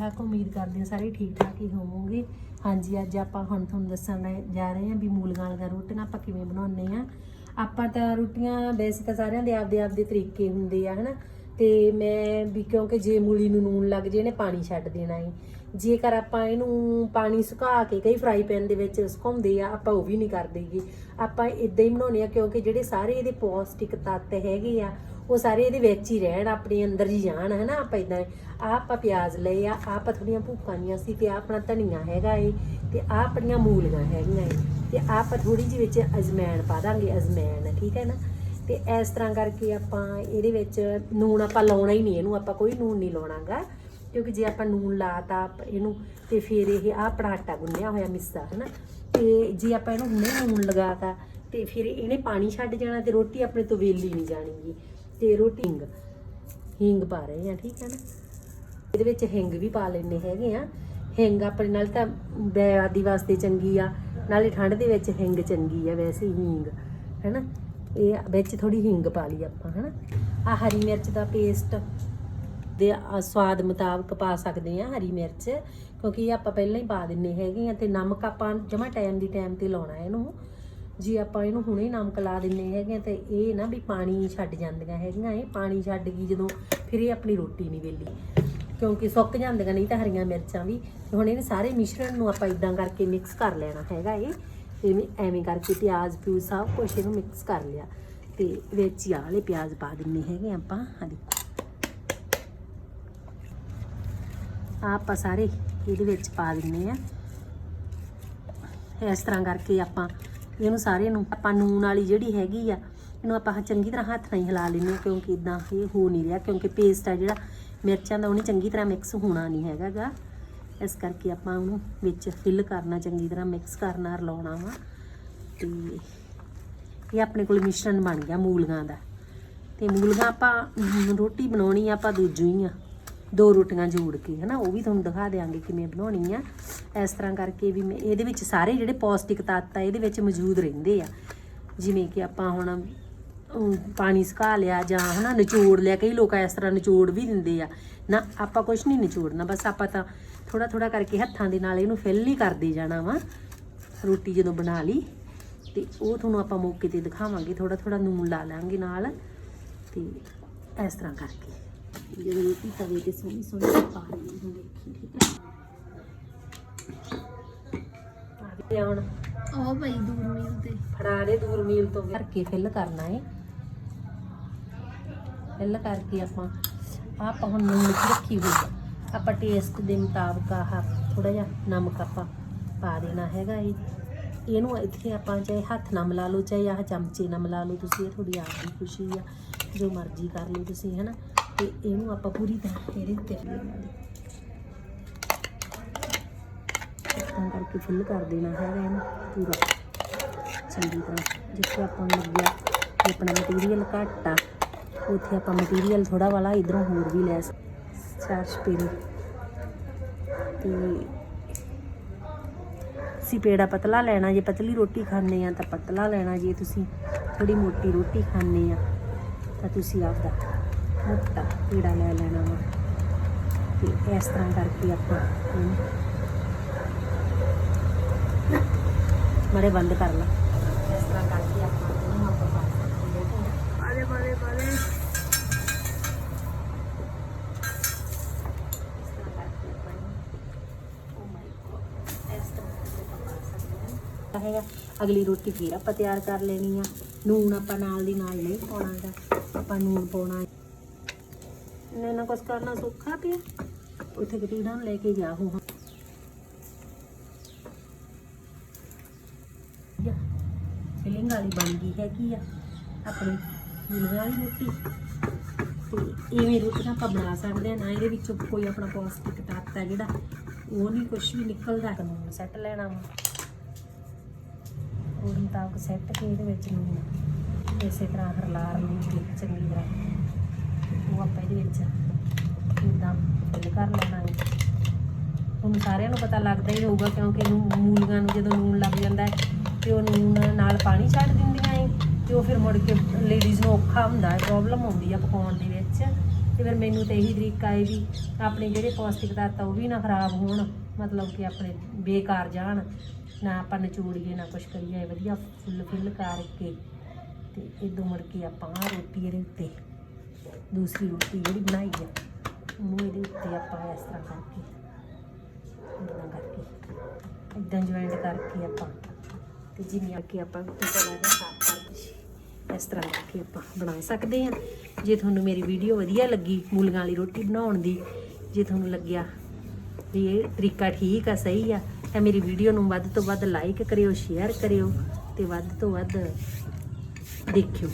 ਠਾਕ, ਉਮੀਦ ਕਰਦੇ ਹਾਂ ਸਾਰੇ ਠੀਕ ਠਾਕ ਹੀ ਹੋਵੋਗੇ। ਹਾਂਜੀ, ਅੱਜ ਆਪਾਂ ਹੁਣ ਤੁਹਾਨੂੰ ਦੱਸਣ ਜਾ ਰਹੇ ਹਾਂ ਵੀ ਮੂਲੀਆਂ ਵਾਲੀਆਂ ਰੋਟੀਆਂ ਆਪਾਂ ਕਿਵੇਂ ਬਣਾਉਂਦੇ ਆ ਆਪਾਂ ਤਾਂ ਰੋਟੀਆਂ ਵੈਸੇ ਤਾਂ ਸਾਰਿਆਂ ਦੇ ਆਪਦੇ ਆਪਦੇ ਤਰੀਕੇ ਹੁੰਦੇ ਆ, ਹਨਾ? ਤੇ ਮੈਂ ਵੀ ਕਿਉਂਕਿ ਜੇ ਮੂਲੀ ਨੂੰ ਨੂਨ ਲੱਗ ਜੇ ਇਹਨੇ ਪਾਣੀ ਛੱਡ ਦੇਣਾ ਏ। ਜੇਕਰ ਆਪਾਂ ਇਹਨੂੰ ਪਾਣੀ ਸੁਕਾ ਕੇ ਕਈ ਫਰਾਈ ਪੈਨ ਦੇ ਵਿੱਚ ਸੁਕਾਉਂਦੇ ਆ, ਆਪਾਂ ਉਹ ਵੀ ਨਹੀਂ ਕਰਦੇਗੇ ਆਪਾਂ ਇਦਾਂ ਹੀ ਬਣਾਉਣੇ ਆ ਕਿਉਂਕਿ ਜਿਹੜੇ ਸਾਰੇ ਇਹਦੇ ਪੌਸ਼ਟਿਕ ਤੱਤ ਹੈਗੇ ਆ, ਉਹ ਸਾਰੇ ਇਹਦੇ ਵਿੱਚ ਹੀ ਰਹਿਣ, ਆਪਣੇ ਅੰਦਰ ਹੀ ਜਾਣ ਹੈ ਨਾ ਆਪਾਂ ਇਦਾਂ ਆਹ ਆਪਾਂ ਪਿਆਜ਼ ਲਏ ਆ, ਆਹ ਆਪਾਂ ਥੋੜੀਆਂ ਭੁੱਖਾਂ ਦੀਆਂ ਸੀ ਤੇ ਆਹ ਆਪਣਾ ਧਨੀਆ ਹੈਗਾ ਏ, ਤੇ ਆਹ ਆਪਣੀਆਂ ਮੂਲੀਆਂ ਹੈਗੀਆਂ ਏ, ਤੇ ਆਹ ਆਪਾਂ ਥੋੜੀ ਜਿਹੀ ਵਿੱਚ ਅਜਮੈਣ ਪਾ ਦਾਂਗੇ, ਅਜਮੈਣ, ਠੀਕ ਹੈ ਨਾ? ਤੇ ਇਸ ਤਰ੍ਹਾਂ ਕਰਕੇ ਆਪਾਂ ਇਹਦੇ ਵਿੱਚ ਨੂਣ ਆਪਾਂ ਲਾਉਣਾ ਹੀ ਨਹੀਂ, ਇਹਨੂੰ ਆਪਾਂ ਕੋਈ ਨੂਣ ਨਹੀਂ ਲਾਉਣਾਗਾ। ਕਿਉਂਕਿ ਜੇ ਆਪਾਂ ਨੂਣ ਲਾਤਾ, ਆਪ- ਇਹਨੂੰ ਤੇ ਫਿਰ ਇਹ ਆਹ ਆਪਣਾ ਆਟਾ ਗੁੰਨਿਆ ਹੋਇਆ ਮਿੱਸਾ, ਹਨਾ? ਤੇ ਜੇ ਆਪਾਂ ਇਹਨੂੰ ਹੁਣੇ ਨੂਣ ਲਗਾਤਾ, ਤੇ ਫਿਰ ਇਹਨੇ ਪਾਣੀ ਛੱਡ ਜਾਣਾ ਤੇ ਰੋਟੀ ਆਪਣੇ ਤੋਂ ਵੇਲੀ ਨਹੀਂ ਜਾਣੀਗੀ। ਤੇ ਰੋਟੀ ਹਿੰਗ ਹਿੰਗ ਪਾ ਰਹੇ ਆ, ਠੀਕ ਹੈ ਨਾ? ਇਹਦੇ ਵਿੱਚ ਹਿੰਗ ਵੀ ਪਾ ਲੈਣੇ ਹੈਗੇ ਆ। ਹਿੰਗ ਆਪਣੇ ਨਾਲ ਤਾਂ ਬਿਆਦੀ ਵਾਸਤੇ ਚੰਗੀ ਆ, ਨਾਲੇ ਠੰਡ ਦੇ ਵਿੱਚ ਹਿੰਗ ਚੰਗੀ ਆ, ਵੈਸੇ ਹੀ ਹਿੰਗ, ਹੈਨਾ? ਇਹ ਵਿੱਚ ਥੋੜੀ ਹਿੰਗ ਪਾ ਲਈ ਆਪਾਂ, ਹੈਨਾ? ਆ ਹਰੀ ਮਿਰਚ ਦਾ ਪੇਸਟ ਦੇ ਸਵਾਦ ਮੁਤਾਬਕ ਪਾ ਸਕਦੇ ਆ ਹਰੀ ਮਿਰਚ, ਕਿਉਂਕਿ ਇਹ ਆਪਾਂ ਪਹਿਲਾਂ ਹੀ ਪਾ ਦਿੰਨੇ ਹੈਗੇ ਆ ਤੇ ਨਮਕ ਆਪਾਂ ਜਮਾ ਟਾਈਮ ਦੀ ਟਾਈਮ ਤੇ ਲਾਉਣਾ ਇਹਨੂੰ। ਜੀ ਆਪਾਂ ਇਹਨੂੰ ਹੁਣੇ ਨਮਕ ਲਾ ਦਿੰਨੇ ਹੈਗੇ ਆ ਤੇ ਇਹ ਨਾ ਵੀ ਪਾਣੀ ਛੱਡ ਜਾਂਦੀਆਂ ਹੈਗੀਆਂ, ਇਹ ਪਾਣੀ ਛੱਡ ਗਈ ਜਦੋਂ ਫਿਰ ਇਹ ਆਪਣੀ ਰੋਟੀ ਨਹੀਂ ਵੇਲੀ। ਕਿਉਂਕਿ ਸੁੱਕ ਜਾਂਦੀਆਂ ਨਹੀਂ ਤਾਂ ਹਰੀਆਂ ਮਿਰਚਾਂ ਵੀ। ਹੁਣ ਇਹਨੇ ਸਾਰੇ ਮਿਸ਼ਰਣ ਨੂੰ ਆਪਾਂ ਇਦਾਂ ਕਰਕੇ ਮਿਕਸ ਕਰ ਲੈਣਾ ਹੈਗਾ ਇਹ। ਐਵੇਂ ਐਵੇਂ ਕਰਕੇ ਪਿਆਜ਼ ਪਿਊਜ਼ ਸਭ ਕੁਛ ਇਹਨੂੰ ਮਿਕਸ ਕਰ ਲਿਆ। ਤੇ ਵਿੱਚ ਹੀ ਆਹ ਵਾਲੇ ਪਿਆਜ਼ ਪਾ ਦਿੰਨੇ ਹੈਗੇ ਆਪਾਂ ਆ ਦੇਖੋ। ਆਹ ਆਪਾਂ ਸਾਰੇ ਇਹਦੇ ਵਿੱਚ ਪਾ ਦਿੰਨੇ ਆ ਇਸ ਤਰ੍ਹਾਂ ਕਰਕੇ ਆਪਾਂ ਇਹਨੂੰ ਸਾਰੇ ਨੂੰ, ਆਪਾਂ ਨੂਨ ਵਾਲੀ ਜਿਹੜੀ ਹੈਗੀ ਆ, ਇਹਨੂੰ ਆਪਾਂ ਚੰਗੀ ਤਰ੍ਹਾਂ ਹੱਥ ਨਾਲ ਹੀ ਹਿਲਾ ਲੈਂਦੇ ਹਾਂ, ਕਿਉਂਕਿ ਇਦਾਂ ਇਹ ਹੋ ਨਹੀਂ ਰਿਹਾ, ਕਿਉਂਕਿ ਪੇਸਟ ਆ ਜਿਹੜਾ ਮਿਰਚਾਂ ਦਾ ਉਹਨੇ ਚੰਗੀ ਤਰ੍ਹਾਂ ਮਿਕਸ ਹੋਣਾ ਨਹੀਂ ਹੈਗਾਗਾ ਇਸ ਕਰਕੇ ਆਪਾਂ ਉਹਨੂੰ ਵਿੱਚ ਫਿਲ ਕਰਨਾ, ਚੰਗੀ ਤਰ੍ਹਾਂ ਮਿਕਸ ਕਰਨਾ ਰਲਾਉਣਾ ਵਾ। ਤੇ ਇਹ ਆਪਣੇ ਕੋਲ ਮਿਸ਼ਰਣ ਬਣ ਗਿਆ ਮੂਲੀਆਂ ਦਾ। ਤੇ ਮੂਲੀਆਂ ਆਪਾਂ ਰੋਟੀ ਬਣਾਉਣੀ ਆ, ਆਪਾਂ ਦੂਜੂ ਹੀ ਆ। ਦੋ ਰੋਟੀਆਂ ਜੋੜ ਕੇ, ਹਨਾ, ਉਹ ਵੀ ਤੁਹਾਨੂੰ ਦਿਖਾ ਦਿਆਂਗੇ ਕਿਵੇਂ ਬਣਾਉਣੀ ਆ। ਇਸ ਤਰ੍ਹਾਂ ਕਰਕੇ ਵੀ ਮੈਂ, ਇਹਦੇ ਵਿੱਚ ਸਾਰੇ ਜਿਹੜੇ ਪੌਸ਼ਟਿਕ ਤੱਤ ਆ, ਇਹਦੇ ਵਿੱਚ ਮੌਜੂਦ ਰਹਿੰਦੇ ਆ। ਜਿਵੇਂ ਕਿ ਆਪਾਂ ਹੁਣ ਪਾਣੀ ਸੁਕਾ ਲਿਆ ਜਾਂ, ਹਨਾ, ਨਿਚੋੜ ਲਿਆ, ਕਈ ਲੋਕ ਇਸ ਤਰ੍ਹਾਂ ਨਿਚੋੜ ਵੀ ਦਿੰਦੇ ਆ। ਨਾ ਆਪਾਂ ਕੁਝ ਨਹੀਂ ਨਿਚੋੜਨਾ ਬਸ ਆਪਾਂ ਤਾਂ ਥੋੜਾ ਥੋੜਾ ਕਰਕੇ ਹੱਥਾਂ ਦੇ ਨਾਲ ਇਹਨੂੰ ਫਿਲ ਹੀ ਕਰਦੇ ਜਾਣਾ ਵਾ ਰੋਟੀ ਜਦੋਂ ਬਣਾ ਲਈ ਤੇ ਉਹ ਤੁਹਾਨੂੰ ਆਪਾਂ ਮੌਕੇ ਤੇ ਦਿਖਾਵਾਂਗੇ ਥੋੜਾ ਥੋੜਾ ਨੂਨ ਲਾ ਲਾਂਗੇ ਨਾਲ ਤੇ ਇਸ ਤਰ੍ਹਾਂ ਕਰਕੇ। ਜਦੋਂ ਰੋਟੀ ਤਵੇ ਤੇ ਸੋਹਣੀ ਸੋਹਣੀ ਪਾ ਲਈ ਹੁਣ ਦੇਖੀ ਠੀਕ ਹੈ? ਆ ਗਿਆ ਹੁਣ ਉਹ ਭਾਈ ਦੂਰ ਮੀਲ ਤੇ। ਫੜਾ ਦੇ ਦੂਰ ਮੀਲ ਤੋਂ। ਕਰਕੇ ਫਿਲ ਕਰਨਾ ਹੈ ਫਿਲ ਕਰਕੇ ਆਪਾਂ ਆਪਾਂ ਹੁਣ ਨੂਣ ਰੱਖੀ ਹੋਈ ਆ। ਆਪਾਂ ਟੇਸਟ ਦੇ ਮੁਤਾਬਕ ਆਹ ਥੋੜਾ ਜਿਹਾ ਨਮਕ ਆਪਾਂ ਪਾ ਦੇਣਾ ਹੈਗਾ ਇਹ। ਇਹਨੂੰ ਇੱਥੇ ਆਪਾਂ ਚਾਹੇ ਹੱਥ ਨਾਲ ਮਿਲਾ ਲਓ, ਚਾਹੇ ਆਹ ਚਮਚੇ ਨਾਲ ਮਿਲਾ ਲਓ, ਤੁਸੀਂ ਇਹ ਤੁਹਾਡੀ ਆਪ ਦੀ ਖੁਸ਼ੀ ਆ, ਜੋ ਮਰਜ਼ੀ ਕਰ ਲਓ ਤੁਸੀਂ, ਹੈਨਾ? ਤੇ ਇਹਨੂੰ ਆਪਾਂ ਪੂਰੀ ਤਰ੍ਹਾਂ ਇਹਦੇ ਉੱਤੇ ਇਦਾਂ ਕਰਕੇ ਫਿਲ ਕਰ ਦੇਣਾ ਹੈਗਾ ਇਹਨੂੰ ਪੂਰਾ। ਚੰਗੀ ਤਰ੍ਹਾਂ ਜਿੱਥੇ ਆਪਾਂ ਨੂੰ ਲੱਗਿਆ ਕਿ ਆਪਣਾ ਮਟੀਰੀਅਲ ਘੱਟ ਆ ਉੱਥੇ ਆਪਾਂ ਮਟੀਰੀਅਲ ਥੋੜਾ ਵਾਲਾ ਇਧਰੋਂ ਹੋਰ ਵੀ ਲੈ ਸਕ- ਚਾਰ ਸਪੇਰੇ ਤੇ ਅਸੀਂ ਪੇੜਾ ਪਤਲਾ ਲੈਣਾ, ਜੇ ਪਤਲੀ ਰੋਟੀ ਖਾਣੇ ਆ ਤਾਂ ਪਤਲਾ ਲੈਣਾ, ਜੇ ਤੁਸੀਂ ਥੋੜੀ ਮੋਟੀ ਰੋਟੀ ਖਾਣੇ ਆ ਤਾਂ ਤੁਸੀਂ ਆਪਦਾ ਮੋਟਾ ਪੇੜਾ ਲੈ ਲੈਣਾ ਵਾ। ਤੇ ਇਸ ਤਰ੍ਹਾਂ ਕਰਕੇ ਆਪਾਂ ਇਹਨੂੰ ਬੰਦ ਕਰ ਲਾ। ਇਸ ਤਰ੍ਹਾਂ ਕਰਕੇ ਆਪਾਂ ਇਹਨੂੰ ਆਪਾਂ ਪਾ ਸਕਦੇ ਹਾਂ ਬਾਲੇ ਬਾਲੇ ਬਾਲੇ ਇਸ ਤਰ੍ਹਾਂ ਕਰਕੇ ਆਪਾਂ ਇਹਨੂੰ ਓ ਮਾਈ ਗॉड ਇਸ ਤਰ੍ਹਾਂ ਕਰਕੇ ਆਪਾਂ ਪਾ ਸਕਦੇ ਹਾਂ ਹੈਗਾ। ਅਗਲੀ ਰੋਟੀ ਫੇਰ ਆਪਾਂ ਤਿਆਰ ਕਰ ਲੈਣੀ ਆ। ਨੂਨ ਆਪਾਂ ਨਾਲ ਦੀ ਨਾਲ ਨਹੀਂ ਪਾਉਣਾ ਹੈਗਾ ਆਪਾਂ ਨੂਣ ਪਾਉਣਾ ਨੇ ਨਾ ਕੁਛ ਕਰਨਾ ਸੌਖਾ ਪਿਆ। ਉੱਥੇ ਕਟੀਨਾ ਨੂੰ ਲੈ ਕੇ ਗਿਆ ਉਹ ਫਿਲਿੰਗ ਵਾਲੀ ਬਣ ਗਈ ਹੈਗੀ ਆ। ਆਪਣੀ ਮੂਲੀਆਂ ਵਾਲੀ ਰੋਟੀ। ਤੇ ਇਵੇਂ ਰੋਟੀਆਂ ਆਪਾਂ ਬਣਾ ਸਕਦੇ ਆ। ਨਾ ਇਹਦੇ ਵਿੱਚੋਂ ਕੋਈ ਆਪਣਾ ਪੌਸ਼ਟਿਕ ਤੱਤ ਹੈ ਜਿਹੜਾ। ਉਹ ਨਹੀਂ ਕੁਝ ਵੀ ਨਿਕਲਦਾ। ਕਾਨੂੰਨ ਸੈੱਟ ਲੈਣਾ ਵਾ। ਉਹ ਮੁਤਾਬਕ ਸੈੱਟ ਕੇ ਇਹਦੇ ਵਿੱਚ ਨੂੰ ਇਸੇ ਤਰ੍ਹਾਂ ਹਰਲਾਰ ਨੂੰ ਚੰਗੀ ਤਰ੍ਹਾਂ। ਉਹ ਆਪਾਂ ਇਹਦੇ ਵਿੱਚ ਇਦਾਂ ਫਿਲ ਕਰ ਲੈਣਾ ਹੈ ਤੁਹਾਨੂੰ ਸਾਰਿਆਂ ਨੂੰ ਪਤਾ ਲੱਗਦਾ ਹੀ ਹੋਊਗਾ ਕਿਉਂਕਿ ਇਹਨੂੰ ਮੂਲੀਆਂ ਨੂੰ ਜਦੋਂ ਨੂਨ ਲੱਗ ਜਾਂਦਾ ਹੈ, ਤੇ ਉਹ ਨੂਨ ਨਾਲ ਪਾਣੀ ਛੱਡ ਦਿੰਦੀਆਂ ਏ ਤੇ ਉਹ ਫਿਰ ਮੁੜ ਕੇ ਲੇਡੀਜ਼ ਨੂੰ ਔਖਾ ਹੁੰਦਾ ਹੈ ਪ੍ਰੋਬਲਮ ਆਉਂਦੀ ਆ ਪਕਾਉਣ ਦੇ ਵਿੱਚ। ਤੇ ਫਿਰ ਮੈਨੂੰ ਤੇ ਇਹੀ ਤਰੀਕਾ ਹੈ ਵੀ ਆਪਣੇ ਜਿਹੜੇ ਪੌਸ਼ਟਿਕ ਤੱਤ ਆ, ਉਹ ਵੀ ਨਾ ਖਰਾਬ ਹੋਣ। ਮਤਲਬ ਕਿ ਆਪਣੇ ਬੇਕਾਰ ਜਾਣ, ਨਾ ਆਪਾਂ ਨਚੋੜੀਏ, ਨਾ ਕੁਛ ਕਰੀਏ ਵਧੀਆ ਫੁੱਲ ਫਿੱਲ ਕਰਕੇ ਤੇ ਇਦੋਂ ਮੁੜ ਕੇ ਆਪਾਂ ਰੋਟੀ ਇਹਦੇ ਉੱਤੇ, ਦੂਸਰੀ ਰੋਟੀ ਜਿਹੜੀ ਬਣਾਈ ਆ, ਉਹਨੂੰ ਇਹਦੇ ਉੱਤੇ ਆਪਾਂ ਇਸ ਤਰ੍ਹਾਂ ਕਰਕੇ, ਇਦਾਂ ਕਰਕੇ, ਇਦਾਂ ਜੁਆਇੰਟ ਕਰਕੇ ਆਪਾਂ, ਤੇ ਜਿਵੇਂ ਕਿ ਆਪਾਂ ਉੱਤੇ ਚਲਾ ਸਾਫ਼ ਕਰਕੇ ਇਸ ਤਰ੍ਹਾਂ ਕਰਕੇ ਆਪਾਂ ਬਣਾ ਸਕਦੇ ਹਾਂ। ਜੇ ਤੁਹਾਨੂੰ ਮੇਰੀ ਵੀਡੀਓ ਵਧੀਆ ਲੱਗੀ, ਮੂਲੀਆਂ ਵਾਲੀ ਰੋਟੀ ਬਣਾਉਣ ਦੀ, ਜੇ ਤੁਹਾਨੂੰ ਲੱਗਿਆ ਵੀ ਇਹ ਤਰੀਕਾ ਠੀਕ ਆ, ਸਹੀ ਆ ਤਾਂ ਮੇਰੀ ਵੀਡੀਓ ਨੂੰ ਵੱਧ ਤੋਂ ਵੱਧ ਲਾਈਕ ਕਰਿਓ ਸ਼ੇਅਰ ਕਰਿਓ ਤੇ ਵੱਧ ਤੋਂ ਵੱਧ ਦੇਖਿਓ।